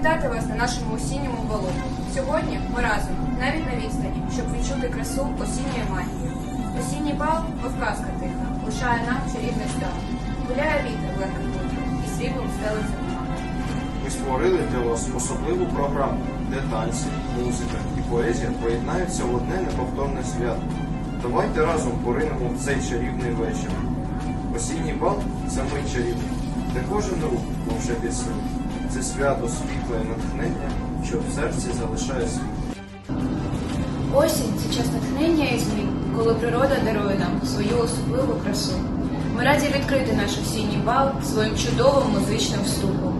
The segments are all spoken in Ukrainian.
вітати вас на нашому осінньому балу. Сьогодні ми разом, навіть на відстані, щоб відчути красу осінньої магії. Осінній бал, мов тиха, лишає нам чарівний стан. Гуляє вітер в легких лутрах і світлом стелиться. Ми створили для вас особливу програму, де танці, музика і поезія поєднаються в одне неповторне свято. Давайте разом поринемо в цей чарівний вечір. Осінній бал це мить чарівний, де кожен рух мов вже пісень. Це свято світло і натхнення, що в серці залишає світ. Осінь це час натхнення і змін, коли природа дарує нам свою особливу красу. Ми раді відкрити наш осінній бал своїм чудовим музичним вступом.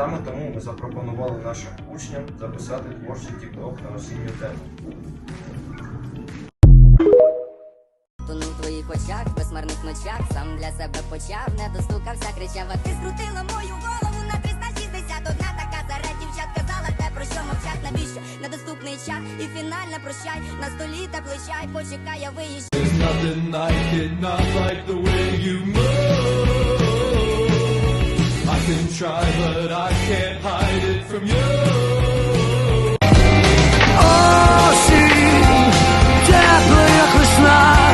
Саме тому ми запропонували нашим учням записати творчий тік-ток на осінню тему. Тону в твоїх очах, в безмарних ночах, сам для себе почав, не достукався, кричав, а ти скрутила мою голову на 360 Одна така заря дівчат казала те, про що мовчать, навіщо недоступний час і фінальне прощай, на столі теплий чай, почекай, я виїжджаю. can try, but I can't hide it from you. Oh, she, deathly Krishna.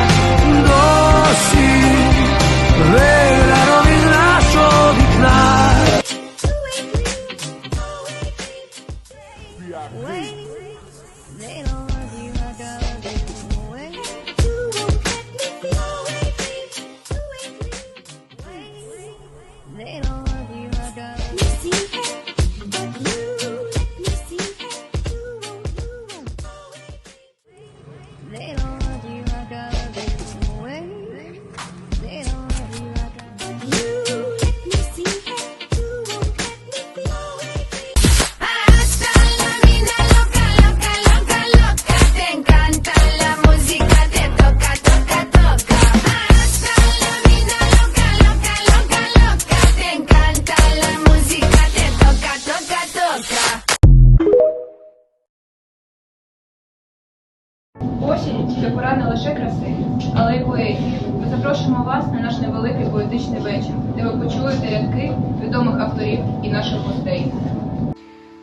Осінь це не лише краси, але й поезії. Ми запрошуємо вас на наш невеликий поетичний вечір, де ви почуєте рядки відомих авторів і наших гостей.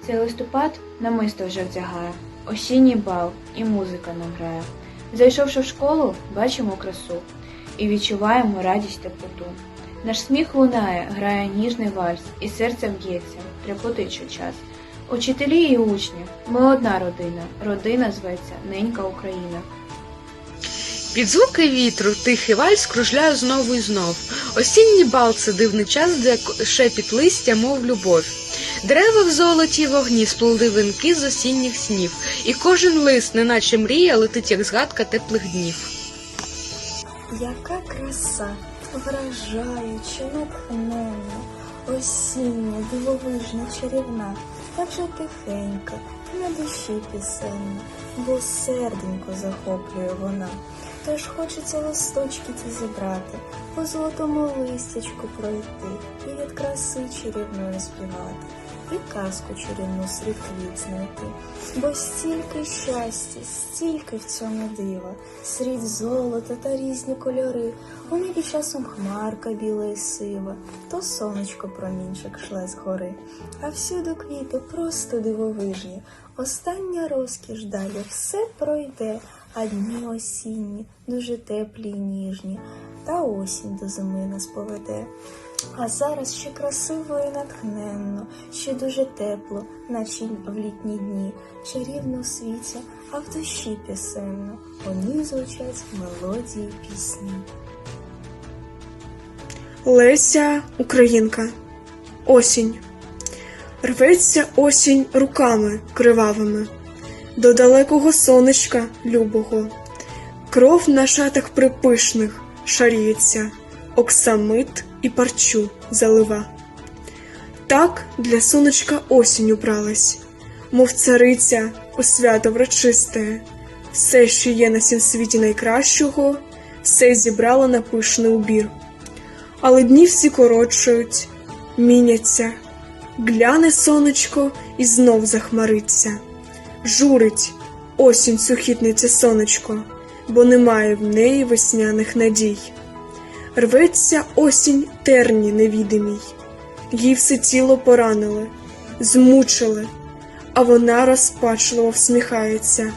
Цей листопад намисто вже вдягає, осінній бал і музика нам грає. Зайшовши в школу, бачимо красу і відчуваємо радість теплоту. Наш сміх лунає, грає ніжний вальс, і серце б'ється, трепотить щочас. Учителі і учні, ми одна родина, родина зветься Ненька Україна. Під звуки вітру тихий вальс кружляє знову і знов. Осінній бал це дивний час, де шепіт листя, мов любов. Дерева в золоті вогні сплели вінки з осінніх снів, і кожен лист, неначе мрія, летить, як згадка теплих днів. Яка краса, вражаюча, натхненна, осіння, дивовижна, чарівна, так же тихенька, на душі пісенна, бо серденько захоплює вона. Тож хочеться листочки ці зібрати, по золотому листячку пройти, і від краси чарівної співати, і казку чарівну серед квіт знайти. Бо стільки щастя, стільки в цьому дива, серед золота та різні кольори, у небі часом хмарка біла і сива, то сонечко промінчик шле з гори, а всюди квіти просто дивовижні. Остання розкіш далі все пройде, а дні осінні, дуже теплі й ніжні, та осінь до зими нас поведе. А зараз ще красиво і натхненно, ще дуже тепло, наче в літні дні, чарівно в світі, а в душі пісенно, вони звучать мелодії пісні. Леся Українка. Осінь. Рветься осінь руками кривавими до далекого сонечка любого. Кров на шатах припишних шаріється, оксамит і парчу залива. Так для сонечка осінь убралась, мов цариця у свято врочисте, все, що є на сім світі найкращого, все зібрала на пишний убір. Але дні всі коротшають, міняться, гляне сонечко і знов захмариться. Журить осінь сухітниця сонечко, бо немає в неї весняних надій. Рветься осінь терні невідимій, їй все тіло поранили, змучили, а вона розпачливо всміхається.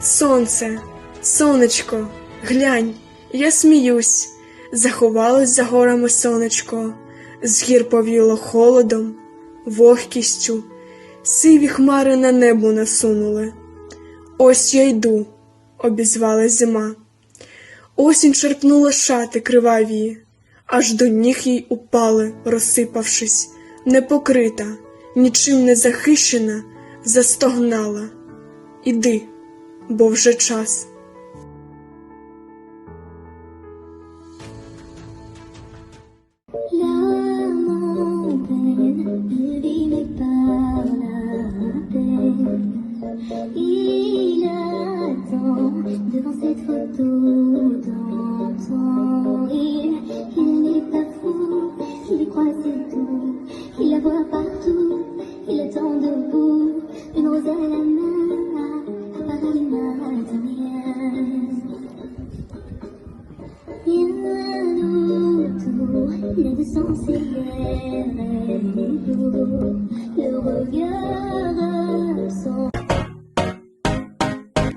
Сонце, сонечко, глянь, я сміюсь, заховалось за горами сонечко, з гір повіло холодом, вогкістю, сиві хмари на небо насунули. Ось я йду, обізвалась зима. Осінь черпнула шати кривавії, аж до ніг їй упали, розсипавшись, непокрита, нічим не захищена, застогнала. Іди, бо вже час.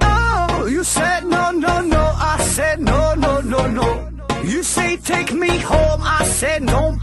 Oh, you said no, no, no. I said no, no, no, no. You say take me home. I said no,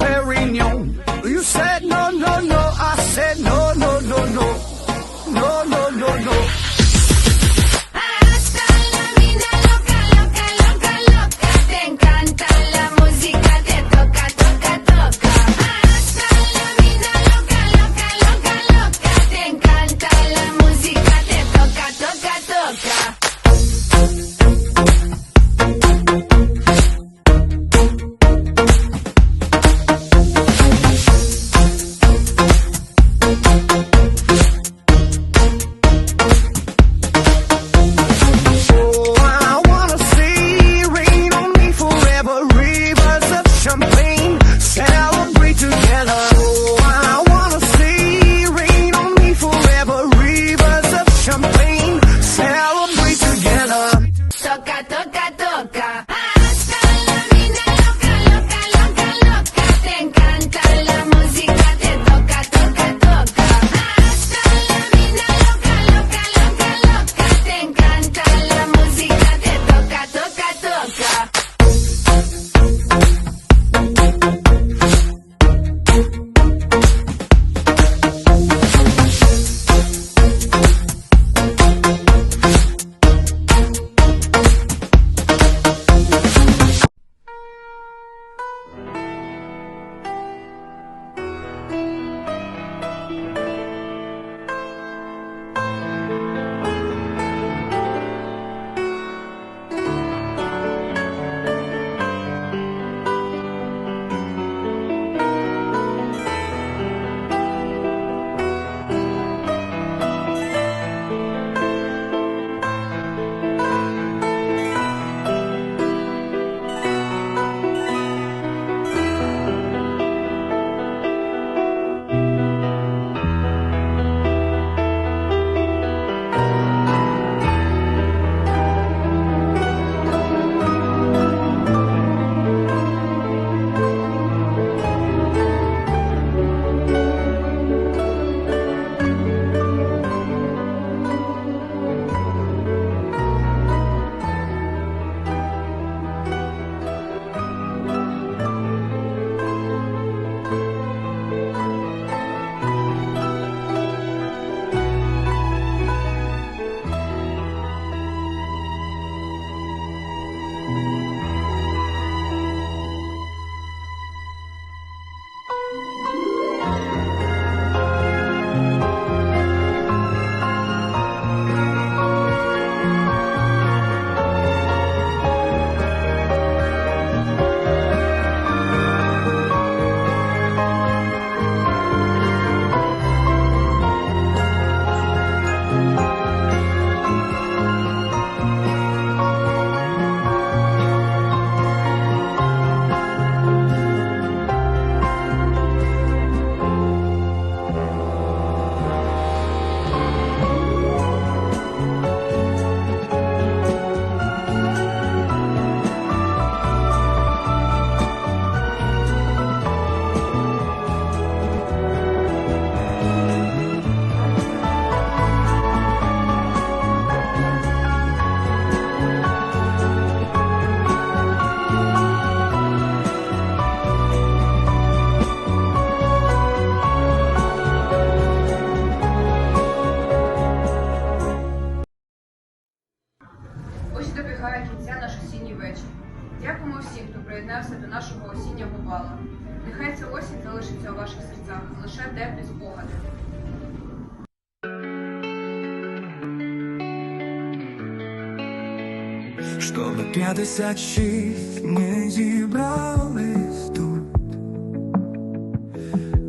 Чтобы 56 ми зібрались тут.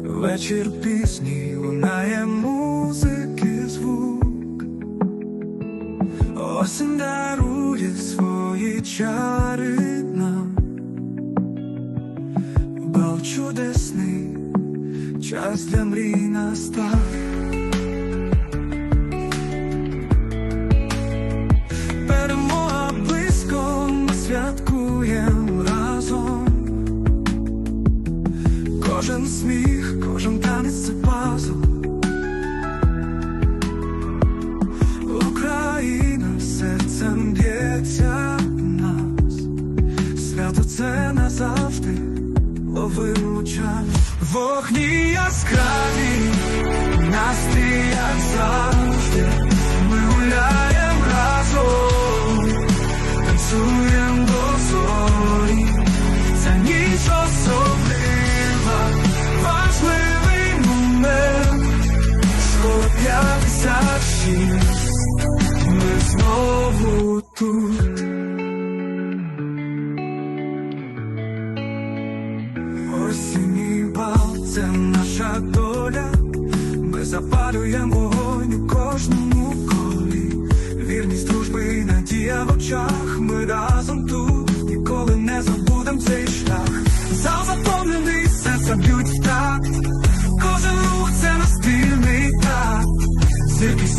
Вечір пісні лунає музики звук. Осінь дарує свої чари нам Бал чудесний, час для мрій настав Кожен сміх, кожен танець це пазл. Україна серцем б'ється нас. Свято це назавжди ловимо час. Вогні яскраві, настрій як завжди.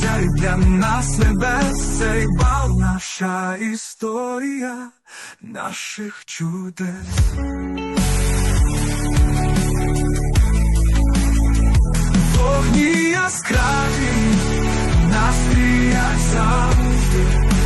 Сяють для нас небес. Цей бал наша історія наших чудес. Вогні яскраві, нас як завжди.